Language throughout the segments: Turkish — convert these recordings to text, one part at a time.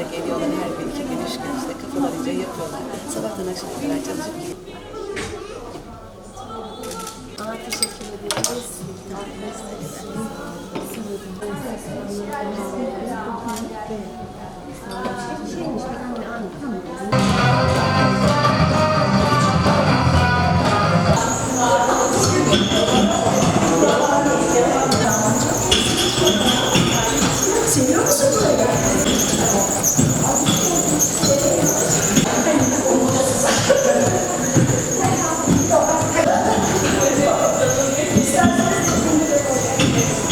Geliyorlar her gün iki gün, üç gün işte kafalarınca yapıyorlar. Sabahtan akşama kadar çalışıp Aa, teşekkür ederiz. Yes.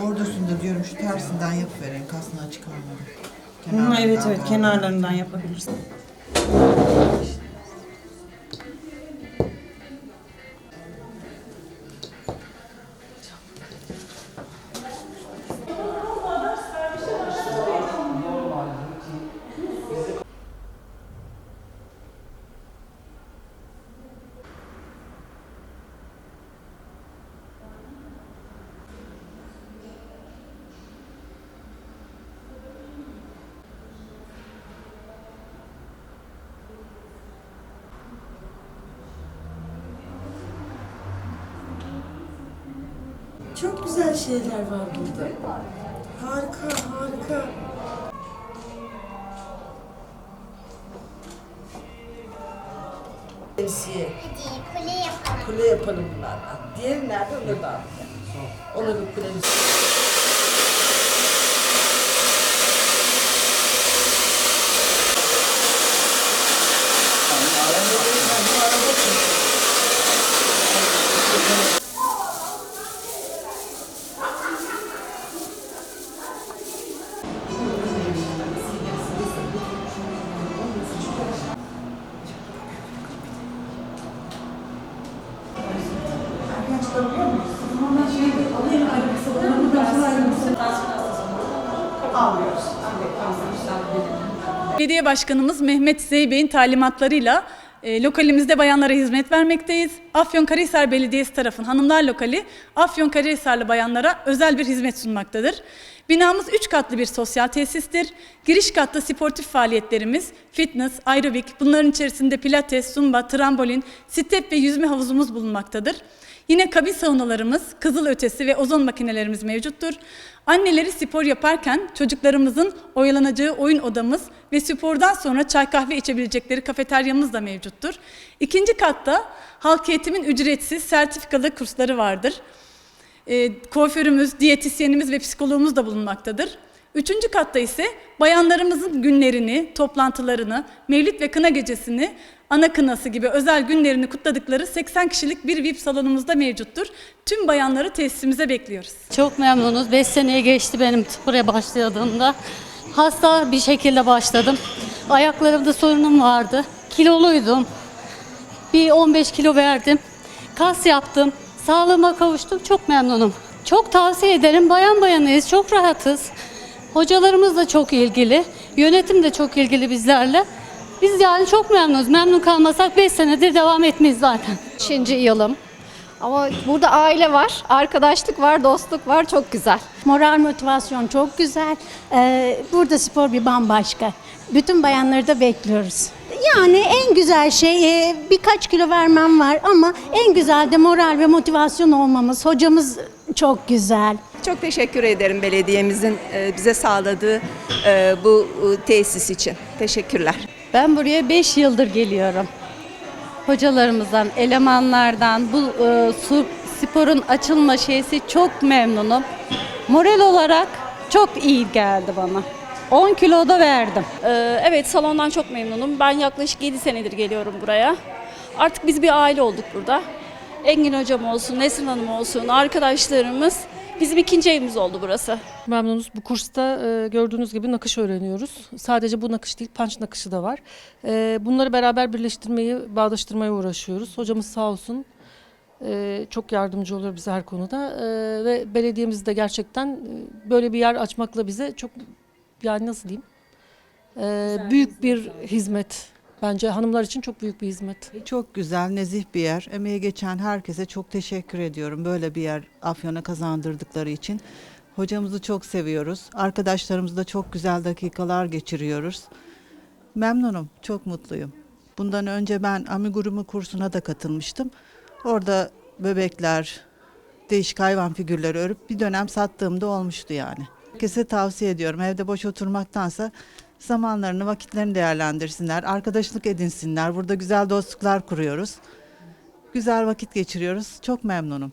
Bordosunu da diyorum şu tersinden yapıverin kasnağı açık Hı, evet evet. Kenarlarından yapabilirsin. Çok güzel şeyler var burada. Harika, harika. Şemsiye, Hadi kule yapalım. kule yapalım bunlardan. Diğeri nerede? Onları da alacağım. Ona bir kulemiz. Belediye Başkanımız Mehmet Zeybek'in talimatlarıyla e, lokalimizde bayanlara hizmet vermekteyiz. Afyonkarahisar Belediyesi tarafın hanımlar lokali Afyonkarahisarlı bayanlara özel bir hizmet sunmaktadır. Binamız 3 katlı bir sosyal tesistir. Giriş katta sportif faaliyetlerimiz, fitness, aerobik, bunların içerisinde pilates, zumba, trambolin, step ve yüzme havuzumuz bulunmaktadır. Yine kabin saunalarımız, kızıl ötesi ve ozon makinelerimiz mevcuttur. Anneleri spor yaparken çocuklarımızın oyalanacağı oyun odamız ve spordan sonra çay kahve içebilecekleri kafeteryamız da mevcuttur. İkinci katta halk eğitimin ücretsiz sertifikalı kursları vardır. E, kuaförümüz, diyetisyenimiz ve psikoloğumuz da bulunmaktadır. Üçüncü katta ise bayanlarımızın günlerini, toplantılarını, mevlid ve kına gecesini, ana kınası gibi özel günlerini kutladıkları 80 kişilik bir VIP salonumuzda mevcuttur. Tüm bayanları tesisimize bekliyoruz. Çok memnunuz. 5 seneye geçti benim spora başladığımda. Hasta bir şekilde başladım. Ayaklarımda sorunum vardı. Kiloluydum. Bir 15 kilo verdim. Kas yaptım. Sağlığıma kavuştum. Çok memnunum. Çok tavsiye ederim. Bayan bayanıyız. Çok rahatız. Hocalarımız da çok ilgili. Yönetim de çok ilgili bizlerle. Biz yani çok memnunuz. Memnun kalmasak 5 senedir devam etmeyiz zaten. Beşinci yılım. Ama burada aile var, arkadaşlık var, dostluk var. Çok güzel. Moral motivasyon çok güzel. Ee, burada spor bir bambaşka. Bütün bayanları da bekliyoruz. Yani en güzel şey e, birkaç kilo vermem var ama en güzel de moral ve motivasyon olmamız. Hocamız çok güzel. Çok teşekkür ederim belediyemizin e, bize sağladığı e, bu e, tesis için. Teşekkürler. Ben buraya 5 yıldır geliyorum. Hocalarımızdan, elemanlardan, bu su, sporun açılma şeysi çok memnunum. Moral olarak çok iyi geldi bana. 10 kilo da verdim. Ee, Evet salondan çok memnunum. Ben yaklaşık 7 senedir geliyorum buraya. Artık biz bir aile olduk burada. Engin hocam olsun, Nesrin Hanım olsun, arkadaşlarımız. Bizim ikinci evimiz oldu burası. Memnunuz. Bu kursta e, gördüğünüz gibi nakış öğreniyoruz. Sadece bu nakış değil, punch nakışı da var. E, bunları beraber birleştirmeyi, bağdaştırmaya uğraşıyoruz. Hocamız sağ olsun e, çok yardımcı oluyor bize her konuda. E, ve belediyemiz de gerçekten böyle bir yer açmakla bize çok, yani nasıl diyeyim, e, büyük bir hizmet. Bence hanımlar için çok büyük bir hizmet. Çok güzel, nezih bir yer. Emeği geçen herkese çok teşekkür ediyorum. Böyle bir yer Afyon'a kazandırdıkları için. Hocamızı çok seviyoruz. Arkadaşlarımızla çok güzel dakikalar geçiriyoruz. Memnunum, çok mutluyum. Bundan önce ben amigurumi kursuna da katılmıştım. Orada bebekler, değişik hayvan figürleri örüp bir dönem sattığımda olmuştu yani. Herkese tavsiye ediyorum. Evde boş oturmaktansa zamanlarını, vakitlerini değerlendirsinler. Arkadaşlık edinsinler. Burada güzel dostluklar kuruyoruz. Güzel vakit geçiriyoruz. Çok memnunum.